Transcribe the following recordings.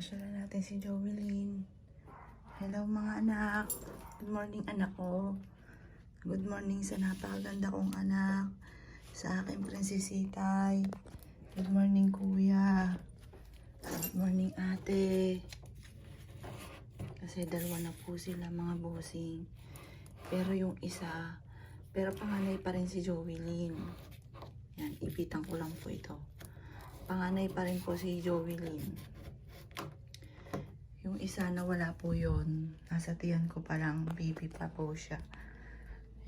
Pasyalan natin si Jovelyn. Hello mga anak. Good morning anak ko. Good morning sa napakaganda kong anak. Sa aking prinsesitay. Good morning kuya. Good morning ate. Kasi dalawa na po sila mga bossing. Pero yung isa, pero panganay pa rin si Jovelyn. Yan, ipitan ko lang po ito. Panganay pa rin po si Jovelyn. Yung isa na wala po yon Nasa tiyan ko pa lang, baby pa po siya.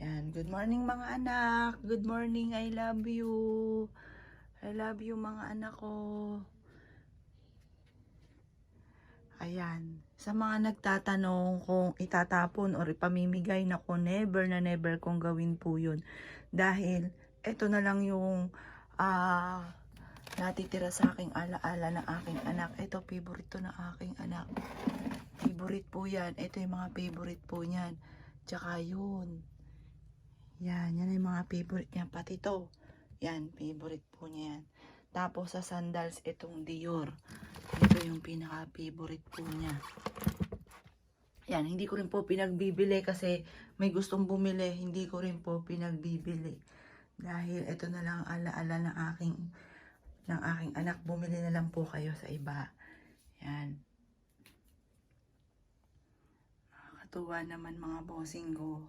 Yan, good morning mga anak. Good morning, I love you. I love you mga anak ko. Ayan. Sa mga nagtatanong kung itatapon or ipamimigay na ko, never na never kong gawin po yun. Dahil, ito na lang yung ah natitira sa aking alaala ng aking anak. Ito, favorite ng aking anak. Favorite po yan. Ito yung mga favorite po niyan. Tsaka yun. Yan, yan yung mga favorite niya. Pati to. Yan, favorite po niya yan. Tapos sa sandals, itong Dior. Ito yung pinaka-favorite po niya. Yan, hindi ko rin po pinagbibili kasi may gustong bumili. Hindi ko rin po pinagbibili. Dahil ito na lang ang alaala ng aking ng aking anak. Bumili na lang po kayo sa iba. Yan. Nakakatuwa naman mga bossing ko.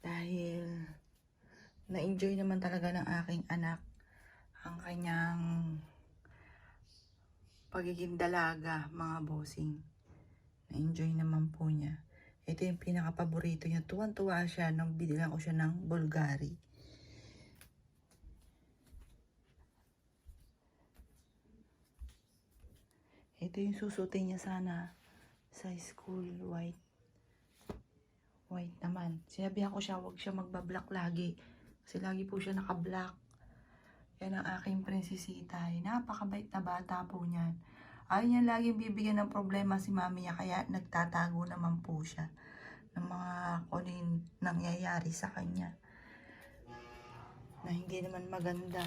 Dahil na-enjoy naman talaga ng aking anak ang kanyang pagiging dalaga mga bossing. Na-enjoy naman po niya. Ito yung pinaka-paborito niya. Tuwan-tuwa siya nung binilang ko siya ng Bulgari. Ito yung susutin niya sana sa school white. White naman. Sinabihan ko siya, huwag siya magbablock lagi. Kasi lagi po siya naka-black. Yan ang aking prinsesitay. Napakabait na bata po niyan. Ayaw niya laging bibigyan ng problema si mami niya. Kaya nagtatago naman po siya ng mga kung ano nangyayari sa kanya. Na hindi naman maganda.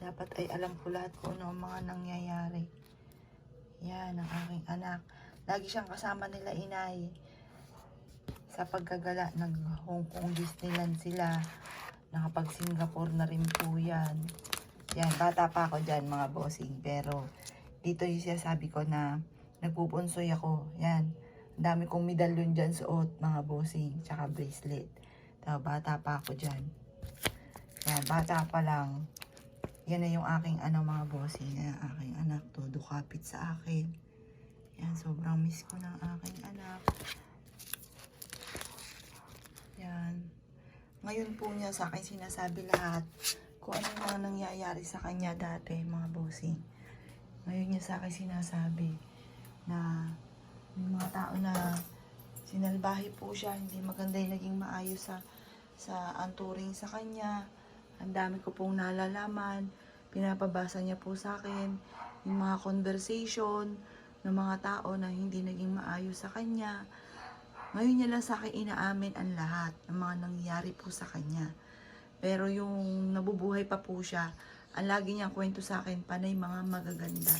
Dapat ay alam ko lahat kung ano ang mga nangyayari. Yan, ang aking anak. Lagi siyang kasama nila inay. Sa pagkagala, nag Hong Kong Disneyland sila. Nakapag Singapore na rin po yan. Yan, bata pa ako dyan mga bossing. Pero, dito yung sinasabi ko na nagpupunsoy ako. Yan. Ang dami kong medalyon dyan suot, mga bossing. Tsaka bracelet. Tao, bata pa ako dyan. Yan, bata pa lang. Yan na yung aking ano mga bossing. Yan, aking anak. Todo kapit sa akin. Yan, sobrang miss ko ng aking anak. Yan. Ngayon po niya sa akin sinasabi lahat kung ano mga nangyayari sa kanya dati, mga bossing. Ngayon niya sa akin sinasabi na may mga tao na sinalbahe po siya, hindi maganda yung naging maayos sa sa anturing sa kanya. Ang dami ko pong nalalaman, pinapabasa niya po sa akin yung mga conversation ng mga tao na hindi naging maayos sa kanya. Ngayon niya lang sa akin inaamin ang lahat ng mga nangyayari po sa kanya. Pero yung nabubuhay pa po siya, ang lagi niyang kwento sa akin, panay mga magaganda.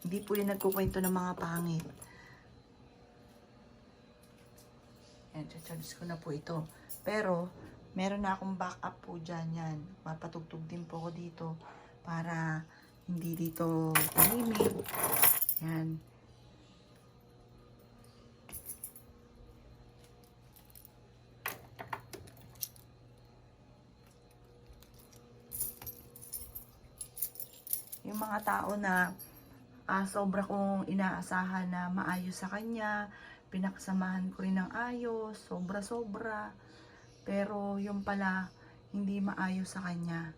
Hindi po yan nagkukwento ng mga pangit. Yan, charge ko na po ito. Pero, meron na akong backup po dyan yan. Mapatugtog din po ako dito para hindi dito tahimik. Yan. yung mga tao na ah, sobra kong inaasahan na maayos sa kanya, pinaksamahan ko rin ng ayos, sobra-sobra. Pero yung pala, hindi maayos sa kanya.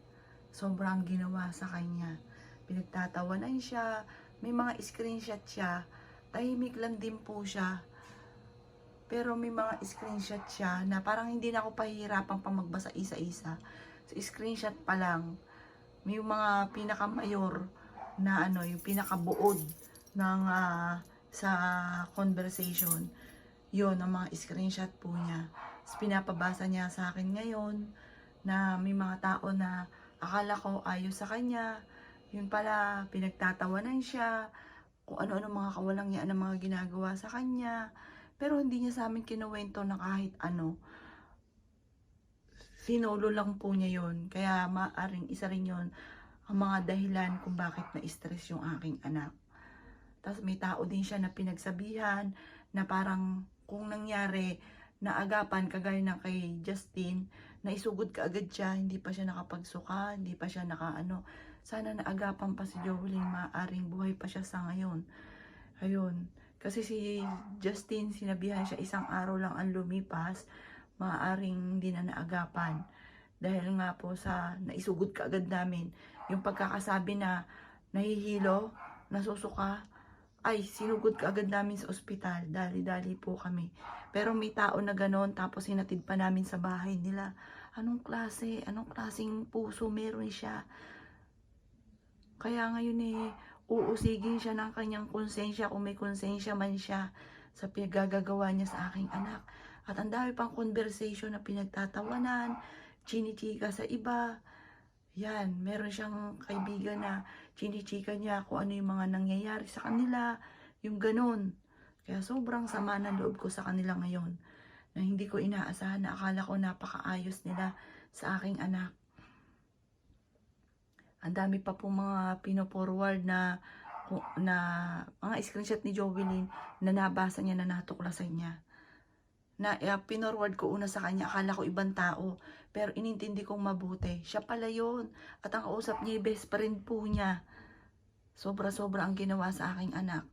Sobrang ginawa sa kanya. Pinagtatawanan siya, may mga screenshot siya, tahimik lang din po siya. Pero may mga screenshot siya na parang hindi na ako pahihirapan pa magbasa isa-isa. So, screenshot pa lang, may mga pinakamayor na ano, yung pinakabuod ng ah, sa conversation. Yun, ang mga screenshot po niya. Tapos pinapabasa niya sa akin ngayon na may mga tao na akala ko ayos sa kanya. Yun pala, pinagtatawanan siya. kung ano-ano mga kawalang yan ang mga ginagawa sa kanya. Pero hindi niya sa amin kinuwento na kahit ano. Sinolo lang po niya yon Kaya maaring isa rin yon ang mga dahilan kung bakit na-stress yung aking anak. Tapos may tao din siya na pinagsabihan na parang kung nangyari na agapan kagaya ng kay Justin, na isugod ka agad siya, hindi pa siya nakapagsuka, hindi pa siya nakaano. Sana naagapan pa si Jovelyn, maaring buhay pa siya sa ngayon. Ayun. Kasi si Justin, sinabihan siya isang araw lang ang lumipas, maaring hindi na naagapan. Dahil nga po sa naisugod ka agad namin, yung pagkakasabi na nahihilo, nasusuka, ay sinugod ka agad namin sa ospital. Dali-dali po kami. Pero may tao na ganon, tapos hinatid pa namin sa bahay nila. Anong klase, anong klaseng puso meron siya? Kaya ngayon eh, uusigin siya ng kanyang konsensya kung may konsensya man siya sa pinagagagawa niya sa aking anak. At ang dami pang conversation na pinagtatawanan, chinichika sa iba. Yan, meron siyang kaibigan na chinichika niya kung ano yung mga nangyayari sa kanila, yung ganun. Kaya sobrang sama ng loob ko sa kanila ngayon na hindi ko inaasahan na akala ko napakaayos nila sa aking anak. Ang dami pa po mga pino-forward na na mga screenshot ni Jovelyn na nabasa niya na natuklasan niya. Na uh, pinorward ko una sa kanya, akala ko ibang tao. Pero inintindi kong mabuti. Siya pala yun. At ang kausap niya, best friend po niya. Sobra-sobra ang ginawa sa aking anak.